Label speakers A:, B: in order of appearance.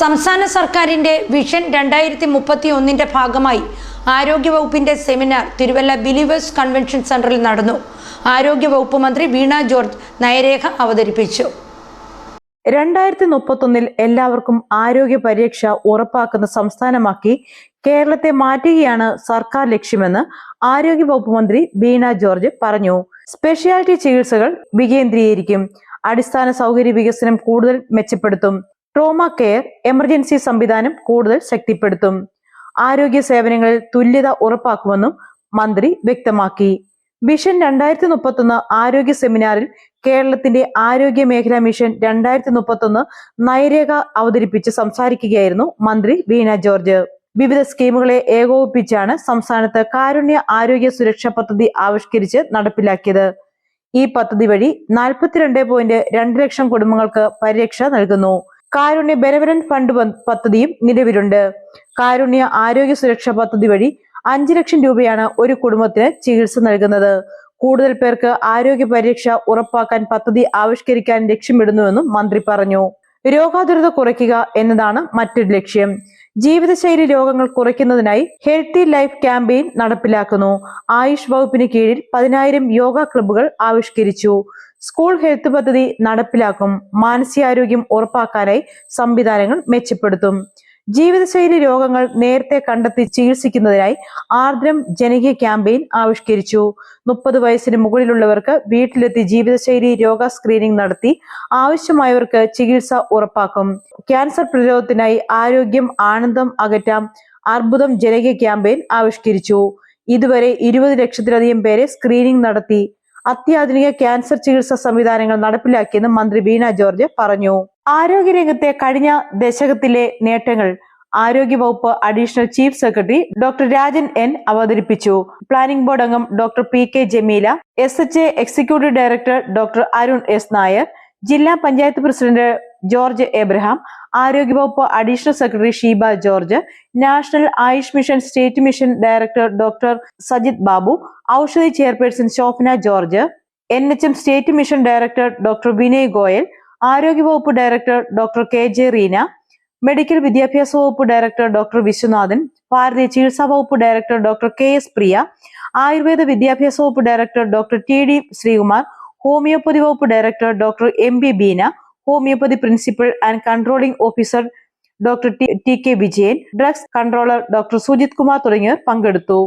A: സംസ്ഥാന സർക്കാരിന്റെ വിഷൻ രണ്ടായിരത്തി മുപ്പത്തി ഒന്നിന്റെ ഭാഗമായി ആരോഗ്യവകുപ്പിന്റെ സെമിനാർ തിരുവല്ല ബിലീവേഴ്സ് കൺവെൻഷൻ സെന്ററിൽ നടന്നു. ആരോഗ്യവകുപ്പ് മന്ത്രി വീണ ജോർജ് നയരേഖ അവതരിപ്പിച്ചു.
B: രണ്ടായിരത്തി മുപ്പത്തൊന്നിൽ എല്ലാവർക്കും ആരോഗ്യ പരിരക്ഷ ഉറപ്പാക്കുന്ന സംസ്ഥാനമാക്കി കേരളത്തെ മാറ്റുകയാണ് സർക്കാർ ലക്ഷ്യമെന്ന് ആരോഗ്യവകുപ്പ് മന്ത്രി ബീണ ജോർജ് പറഞ്ഞു. സ്പെഷ്യാലിറ്റി ചികിത്സകൾ വികേന്ദ്രീകരിക്കും. അടിസ്ഥാന സൗകര്യ വികസനം കൂടുതൽ മെച്ചപ്പെടുത്തും. ട്രോമ കെയർ എമർജൻസി സംവിധാനം കൂടുതൽ ശക്തിപ്പെടുത്തും. ആരോഗ്യ സേവനങ്ങളിൽ തുല്യത ഉറപ്പാക്കുമെന്നും മന്ത്രി വ്യക്തമാക്കി. മിഷൻ രണ്ടായിരത്തി മുപ്പത്തൊന്ന് ആരോഗ്യ സെമിനാറിൽ കേരളത്തിന്റെ ആരോഗ്യ മേഖലാ മിഷൻ രണ്ടായിരത്തി മുപ്പത്തൊന്ന് നയരേഖ അവതരിപ്പിച്ച് സംസാരിക്കുകയായിരുന്നു മന്ത്രി വീണ ജോർജ്. വിവിധ സ്കീമുകളെ ഏകോപിപ്പിച്ചാണ് സംസ്ഥാനത്ത് കാരുണ്യ ആരോഗ്യ സുരക്ഷാ പദ്ധതി ആവിഷ്കരിച്ച് നടപ്പിലാക്കിയത്. ഈ പദ്ധതി വഴി നാൽപ്പത്തിരണ്ട് പോയിന്റ് രണ്ട് ലക്ഷം കുടുംബങ്ങൾക്ക് പരിരക്ഷ നൽകുന്നു. കാരുണ്യ ബെനവലന്റ് ഫണ്ട് പദ്ധതിയും നിലവിലുണ്ട്. കാരുണ്യ ആരോഗ്യ സുരക്ഷാ പദ്ധതി വഴി അഞ്ചു ലക്ഷം രൂപയാണ് ഒരു കുടുംബത്തിന് ചികിത്സ നൽകുന്നത്. കൂടുതൽ പേർക്ക് ആരോഗ്യ പരിരക്ഷ ഉറപ്പാക്കാൻ പദ്ധതി ആവിഷ്കരിക്കാൻ ലക്ഷ്യമിടുന്നുവെന്നും മന്ത്രി പറഞ്ഞു. രോഗാതുരത കുറയ്ക്കുക എന്നതാണ് മറ്റൊരു ലക്ഷ്യം. ജീവിതശൈലി രോഗങ്ങൾ കുറയ്ക്കുന്നതിനായി ഹെൽത്തി ലൈഫ് ക്യാമ്പയിൻ നടപ്പിലാക്കുന്നു. ആയുഷ് വകുപ്പിന് കീഴിൽ പതിനായിരം യോഗ ക്ലബ്ബുകൾ ആവിഷ്കരിച്ചു. സ്കൂൾ ഹെൽത്ത് പദ്ധതി നടപ്പിലാക്കും. മാനസികാരോഗ്യം ഉറപ്പാക്കാനായി സംവിധാനങ്ങൾ മെച്ചപ്പെടുത്തും. ജീവിതശൈലി രോഗങ്ങൾ നേരത്തെ കണ്ടെത്തി ചികിത്സിക്കുന്നതിനായി ആർദ്രം ജനകീയ ക്യാമ്പയിൻ ആവിഷ്കരിച്ചു. മുപ്പത് വയസ്സിന് മുകളിലുള്ളവർക്ക് വീട്ടിലെത്തി ജീവിതശൈലി രോഗ സ്ക്രീനിംഗ് നടത്തി ആവശ്യമായവർക്ക് ചികിത്സ ഉറപ്പാക്കും. ക്യാൻസർ പ്രതിരോധത്തിനായി ആരോഗ്യം ആനന്ദം അകറ്റാം അർബുദം ജനകീയ ക്യാമ്പയിൻ ആവിഷ്കരിച്ചു. ഇതുവരെ ഇരുപത് ലക്ഷത്തിലധികം പേരെ സ്ക്രീനിംഗ് നടത്തി. അത്യാധുനിക ക്യാൻസർ ചികിത്സാ സംവിധാനങ്ങൾ നടപ്പിലാക്കിയെന്ന് മന്ത്രി ബീന ജോർജ് പറഞ്ഞു. ആരോഗ്യരംഗത്തെ കഴിഞ്ഞ ദശകത്തിലെ നേട്ടങ്ങൾ ആരോഗ്യ വകുപ്പ് additional chief secretary doctor Rajan N അവതരിപ്പിച്ചു. പ്ലാനിംഗ് ബോർഡ് അംഗം doctor P K Jameela S H A executive director doctor Arun S Nair ജില്ലാ പഞ്ചായത്ത് പ്രസിഡന്റ് ജോർജ് എബ്രഹാം ആരോഗ്യവകുപ്പ് additional secretary Sheeba George national Ayush mission state mission director doctor Sajith Babu Oushadhi chairperson Shobhana George N H M state mission director doctor Vinay Goyal ആരോഗ്യവകുപ്പ് director doctor K J Reena medical വിദ്യാഭ്യാസ വകുപ്പ് director doctor Viswanathan ഭാരതീയ ചികിത്സാ വകുപ്പ് director doctor K S Priya Ayurveda വിദ്യാഭ്യാസ വകുപ്പ് director doctor T D Sreekumar homoeopathy വകുപ്പ് director doctor M B Beena homoeopathy principal and controlling officer doctor T K Vijayan drugs controller doctor Sujith Kumar തുടങ്ങിയവർ പങ്കെടുത്തു.